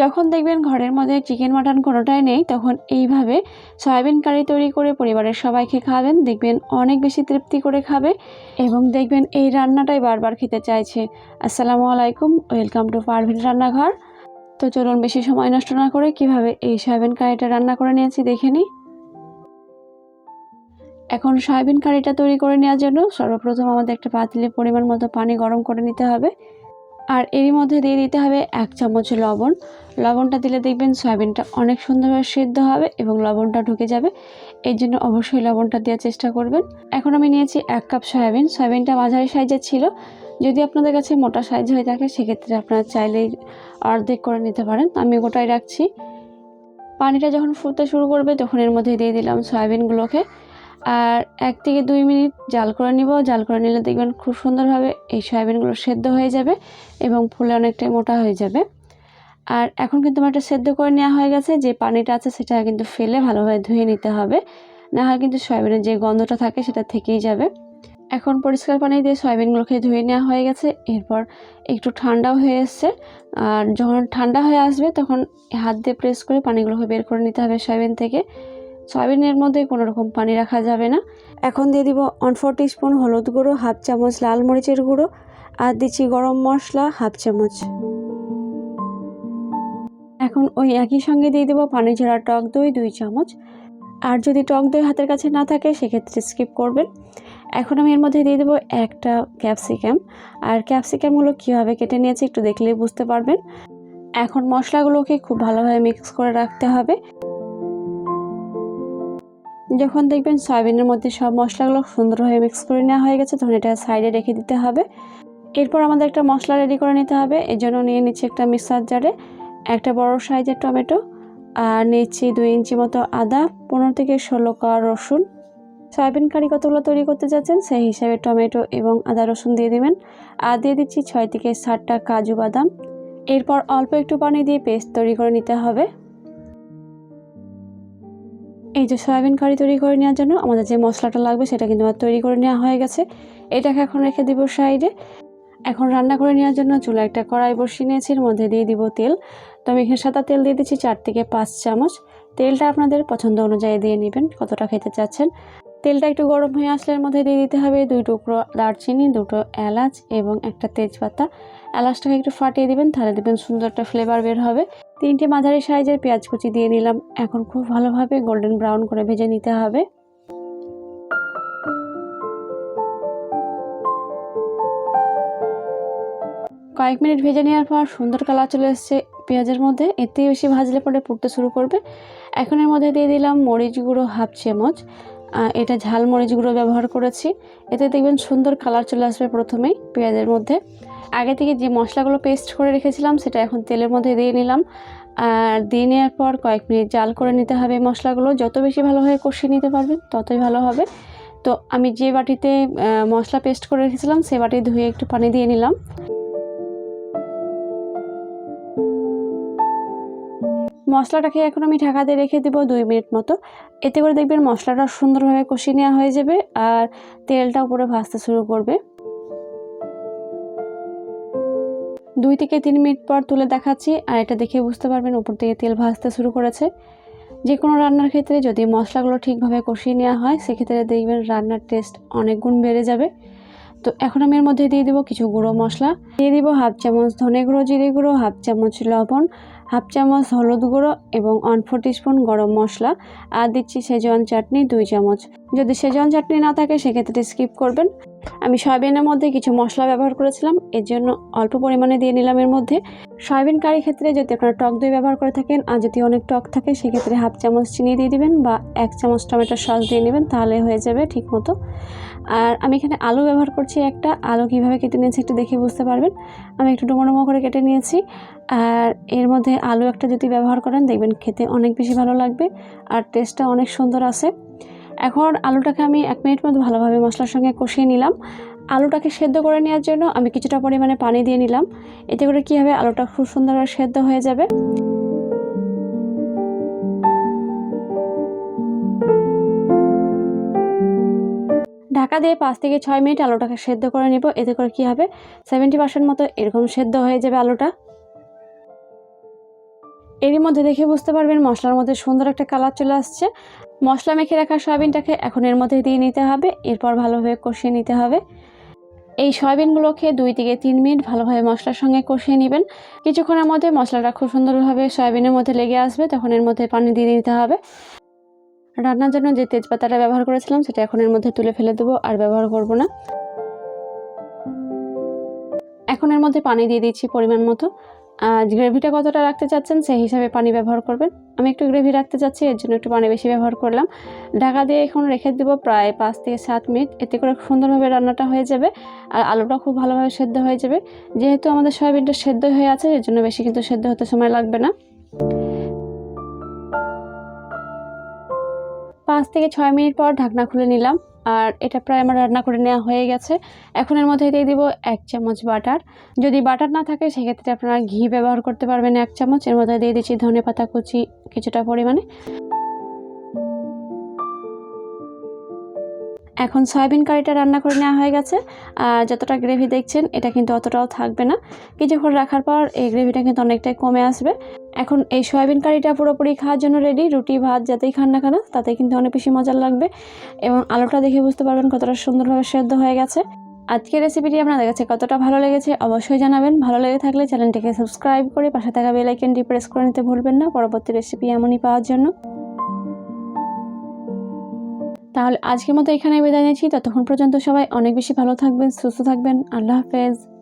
যখন দেখবেন ঘরের মধ্যে চিকেন মাটন কোনোটাই নেই, তখন এইভাবে সয়াবিন কারি তৈরি করে পরিবারের সবাইকে খাওয়াবেন, দেখবেন অনেক বেশি তৃপ্তি করে খাবে এবং দেখবেন এই রান্নাটাই বারবার খেতে চাইছে। আসসালামু আলাইকুম, ওয়েলকাম টু পারভিন রান্নাঘর। তো চলুন বেশি সময় নষ্ট না করে কীভাবে এই সয়াবিন কারিটা রান্না করে নিয়েছি দেখে নিই। এখন সয়াবিন কারিটা তৈরি করে নেওয়ার জন্য সর্বপ্রথম আমাদের একটা পাতিলে পরিমাণ মতো পানি গরম করে নিতে হবে। আর এরই মধ্যে দিয়ে দিতে হবে এক চামচ লবণ। লবণটা দিলে দেখবেন সয়াবিনটা অনেক সুন্দরভাবে সিদ্ধ হবে এবং লবণটা ঢুকে যাবে। এই জন্য অবশ্যই লবণটা দেওয়ার চেষ্টা করবেন। এখন আমি নিয়েছি এক কাপ সয়াবিন। সয়াবিনটা মাঝারি সাইজের ছিল। যদি আপনাদের কাছে মোটা সাইজ হয়ে থাকে, সেক্ষেত্রে আপনারা চাইলেই অর্ধেক করে নিতে পারেন। আমি গোটাই রাখছি। পানিটা যখন ফুটতে শুরু করবে, তখন এর মধ্যে দিয়ে দিলাম সয়াবিনগুলোকে। আর এক থেকে দুই মিনিট জাল করে নিব। জাল করে নিলে দেখবেন খুব সুন্দরভাবে এই সয়াবিনগুলো সেদ্ধ হয়ে যাবে এবং ফুলে অনেকটাই মোটা হয়ে যাবে। আর এখন কিন্তু আমার একটা সেদ্ধ করে নেওয়া হয়ে গেছে। যে পানিটা আছে সেটা কিন্তু ফেলে ভালোভাবে ধুয়ে নিতে হবে। না হয় কিন্তু সয়াবিনের যে গন্ধটা থাকে সেটা থেকেই যাবে। এখন পরিষ্কার পানি দিয়ে সয়াবিনগুলোকে ধুয়ে নেওয়া হয়ে গেছে। এরপর একটু ঠান্ডাও হয়ে এসছে। আর যখন ঠান্ডা হয়ে আসবে তখন হাত দিয়ে প্রেস করে পানিগুলোকে বের করে নিতে হবে সয়াবিন থেকে। সয়াবিনের মধ্যে কোনো রকম পানি রাখা যাবে না। এখন দিয়ে দিব ওয়ান ফোর স্পুন হলুদ গুঁড়ো হাফ চামচ লাল মরিচের গুঁড়ো আর দিচ্ছি গরম মশলা হাফ চামচ। এখন ওই একই সঙ্গে দিয়ে দেবো পানি ঝরা টক দই, দুই চামচ। আর যদি টক দই হাতের কাছে না থাকে, সেক্ষেত্রে স্কিপ করবেন। এখন আমি এর মধ্যে দিয়ে দেবো একটা ক্যাপসিকাম আর ক্যাপসিকামগুলো কীভাবে কেটে নিয়েছি একটু দেখলেই বুঝতে পারবেন। এখন মশলাগুলোকে খুব ভালোভাবে মিক্স করে রাখতে হবে। যখন দেখবেন সয়াবিনের মধ্যে সব মশলাগুলো সুন্দরভাবে মিক্স করে নেওয়া হয়ে গেছে, তখন এটা সাইডে রেখে দিতে হবে। এরপর আমাদের একটা মশলা রেডি করে নিতে হবে। এর জন্য নিয়ে নিচ্ছি একটা মিক্সার জারে একটা বড় সাইজের টমেটো আর নিচ্ছি দুই ইঞ্চি মতো আদা, পনেরো থেকে ষোলো কোয়া রসুন। সয়াবিন কারি কতগুলো তৈরি করতে যাচ্ছেন, সেই হিসাবে টমেটো এবং আদা রসুন দিয়ে দিবেন। আর দিয়ে দিচ্ছি ছয় থেকে ষাটটা কাজু বাদাম। এরপর অল্প একটু পানি দিয়ে পেস্ট তৈরি করে নিতে হবে। এই যে সয়াবিন কারি তৈরি করে নেওয়ার জন্য আমাদের যে মশলাটা লাগবে সেটা কিন্তু আমার তৈরি করে নেওয়া হয়ে গেছে। এটাকে এখন রেখে দিব সাইডে। এখন রান্না করে নেওয়ার জন্য চুলা একটা কড়াই বসিয়ে নিয়েছি, এর মধ্যে দিয়ে দিব তেল। তো আমি এখানে সাদা তেল দিয়ে দিচ্ছি চার থেকে পাঁচ চামচ। তেলটা আপনাদের পছন্দ অনুযায়ী দিয়ে নেবেন, কতটা খেতে চাচ্ছেন। তেলটা একটু গরম হয়ে আসলে এর মধ্যে দিয়ে দিতে হবে দুই টুকরো দারচিনি, দুটো এলাচ এবং একটা তেজপাতা। এলাচটাকে একটু ফাটিয়ে দিবেন, তাহলে দেবেন সুন্দর একটা ফ্লেভার বের হবে। তিনটে মাঝারি সাইজের পেঁয়াজ কুচি দিয়ে নিলাম। এখন খুব ভালোভাবে গোল্ডেন ব্রাউন করে ভেজে নিতে হবে। কয়েক মিনিট ভেজে নেওয়ার পর সুন্দর কালার চলে এসছে পেঁয়াজের মধ্যে। এতে বেশি ভাজলে পরে পুড়তে শুরু করবে। এখন এর মধ্যে দিয়ে দিলাম মরিচ গুঁড়ো হাফ চামচ। এটা ঝাল মরিচ গুঁড়ো ব্যবহার করেছি। এতে দেখবেন সুন্দর কালার চলে আসবে প্রথমেই পেঁয়াজের মধ্যে। আগে থেকে যে মশলাগুলো পেস্ট করে রেখেছিলাম, সেটা এখন তেলের মধ্যে দিয়ে নিলাম। আর দিয়ে নেওয়ার পর কয়েক মিনিট জাল করে নিতে হবে মশলাগুলো। যত বেশি ভালোভাবে কষিয়ে নিতে পারবেন, ততই ভালো হবে। তো আমি যে বাটিতে মশলা পেস্ট করে রেখেছিলাম, সে বাটি ধুয়ে একটু পানি দিয়ে নিলাম। মশলাটাকে এখন আমি ঢাকা দিয়ে রেখে দেবো দুই মিনিট মতো। এতে করে দেখবেন মশলাটা সুন্দরভাবে কষিয়ে নেওয়া হয়ে যাবে আর তেলটা উপরে ভাজতে শুরু করবে। দুই থেকে তিন মিনিট পর তুলে দেখাচ্ছি আর এটা দেখে বুঝতে পারবেন উপর থেকে তেল ভাজতে শুরু করেছে। যে কোনো রান্নার ক্ষেত্রে যদি মশলাগুলো ঠিকভাবে কষিয়ে নেওয়া হয়, সেক্ষেত্রে দেখবেন রান্নার টেস্ট অনেক গুণ বেড়ে যাবে। তো এখন আমি এর মধ্যে দিয়ে দিব কিছু গুঁড়ো মশলা। দিয়ে দিব হাফ চামচ ধনে গুঁড়ো, জিরে গুঁড়ো, হাফ চামচ লবণ হাফ চামচ হলুদ গুঁড়ো এবং ওয়ান ফোর স্পুন গরম মশলা। আর দিচ্ছি সেজওয়ান চাটনি, দুই চামচ। যদি সেজওয়ান চাটনি না থাকে, সেক্ষেত্রে স্কিপ করবেন। আমি সয়াবিনের মধ্যে কিছু মশলা ব্যবহার করেছিলাম। এর জন্য অল্প পরিমাণে দিয়ে নিলাম এর মধ্যে। সয়াবিন কারি ক্ষেত্রে যদি আপনারা টক দই ব্যবহার করে থাকেন, আর যদি অনেক টক থাকে, সেক্ষেত্রে হাফ চামচ চিনি দিয়ে দিবেন বা এক চামচ টমেটোর সস দিয়ে নেবেন, তাহলে হয়ে যাবে ঠিক মতো আর আমি এখানে আলু ব্যবহার করছি একটা। আলু কীভাবে কেটে নিয়েছি একটু দেখে বুঝতে পারবেন। আমি একটু ডুমো ডুমো করে কেটে নিয়েছি। আর এর মধ্যে আলু একটা যদি ব্যবহার করেন, দেখবেন খেতে অনেক বেশি ভালো লাগবে আর টেস্টটা অনেক সুন্দর আছে। এখন আলুটাকে আমি এক মিনিট মতো ভালোভাবে মশলার সঙ্গে কষিয়ে নিলাম। আলুটাকে সেদ্ধ করে নেওয়ার জন্য আমি কিছুটা পরিমাণে পানি দিয়ে নিলাম। এতে করে কী হবে? আলুটা খুব সুন্দরভাবে সেদ্ধ হয়ে যাবে। ঢাকা দিয়ে পাঁচ থেকে ছয় মিনিট আলুটাকে সেদ্ধ করে নেব। এতে করে কী হবে? সেভেন্টি পার্সেন্ট মতো এরকম সেদ্ধ হয়ে যাবে আলুটা। এরই মধ্যে দেখে বুঝতে পারবেন মশলার মধ্যে সুন্দর একটা কালার চলে আসছে। মশলা মেখে রাখা সয়াবিনটাকে এখন এর মধ্যে দিয়ে নিতে হবে। এরপর ভালোভাবে কষিয়ে নিতে হবে। এই সয়াবিনগুলোকে দুই থেকে তিন মিনিট ভালোভাবে মশলার সঙ্গে কষিয়ে নেবেন। কিছুক্ষণের মধ্যে মশলাটা খুব সুন্দরভাবে সয়াবিনের মধ্যে লেগে আসবে। তখন এর মধ্যে পানি দিয়ে দিতে হবে। রান্নার জন্য যে তেজপাতাটা ব্যবহার করেছিলাম, সেটা এখন এর মধ্যে তুলে ফেলে দেবো, আর ব্যবহার করব না। এখন এর মধ্যে পানি দিয়ে দিচ্ছি পরিমাণ মতো। আর গ্রেভিটা কতটা রাখতে চাচ্ছেন, সেই হিসাবে পানি ব্যবহার করবেন। আমি একটু গ্রেভি রাখতে চাচ্ছি, এর জন্য একটু পানি বেশি ব্যবহার করলাম। ঢাকা দিয়ে এখন রেখে দেবো প্রায় পাঁচ থেকে সাত মিনিট। এতে করে সুন্দরভাবে রান্নাটা হয়ে যাবে, আর আলুটা খুব ভালোভাবে সেদ্ধ হয়ে যাবে। যেহেতু আমাদের সয়াবিনটা সেদ্ধ হয়ে আছে, এর জন্য বেশি কিন্তু সেদ্ধ হতে সময় লাগবে না। পাঁচ থেকে ছয় মিনিট পর ঢাকনা খুলে নিলাম। আর এটা প্রায় আমার রান্না করে নেওয়া হয়ে গেছে। এখন এর মধ্যে দিয়ে দিব এক চামচ বাটার। যদি বাটার না থাকে, সেক্ষেত্রে আপনারা ঘি ব্যবহার করতে পারবেন এক চামচ। এর মধ্যে দিয়ে দিচ্ছি ধনে পাতা কুচি কিছুটা পরিমাণে। এখন সয়াবিন কারিটা রান্না করে নেওয়া হয়ে গেছে। আর যতটা গ্রেভি দেখছেন, এটা কিন্তু অতটাও থাকবে না। কিছুক্ষণ রাখার পর এই গ্রেভিটা কিন্তু অনেকটাই কমে আসবে। এখন এই সয়াবিন কারিটা পুরোপুরি খাওয়ার জন্য রেডি রুটি, ভাত যাতেই খান না কেন, তাতে কিন্তু অনেক বেশি মজার লাগবে এবং আলুটা দেখে বুঝতে পারবেন কতটা সুন্দরভাবে সেদ্ধ হয়ে গেছে। আজকের রেসিপিটি আপনাদের কাছে কতটা ভালো লেগেছে অবশ্যই জানাবেন। ভালো লেগে থাকলে চ্যানেলটিকে সাবস্ক্রাইব করে পাশে থাকা বেল আইকনটি প্রেস করে নিতে ভুলবেন না। পরবর্তী রেসিপি এমনই পাওয়ার জন্য। তাহলে আজকের মতো এখানে বিদায় নিচ্ছি। ততক্ষণ পর্যন্ত সবাই অনেক বেশি ভালো থাকবেন, সুস্থ থাকবেন। আল্লাহ হাফেজ।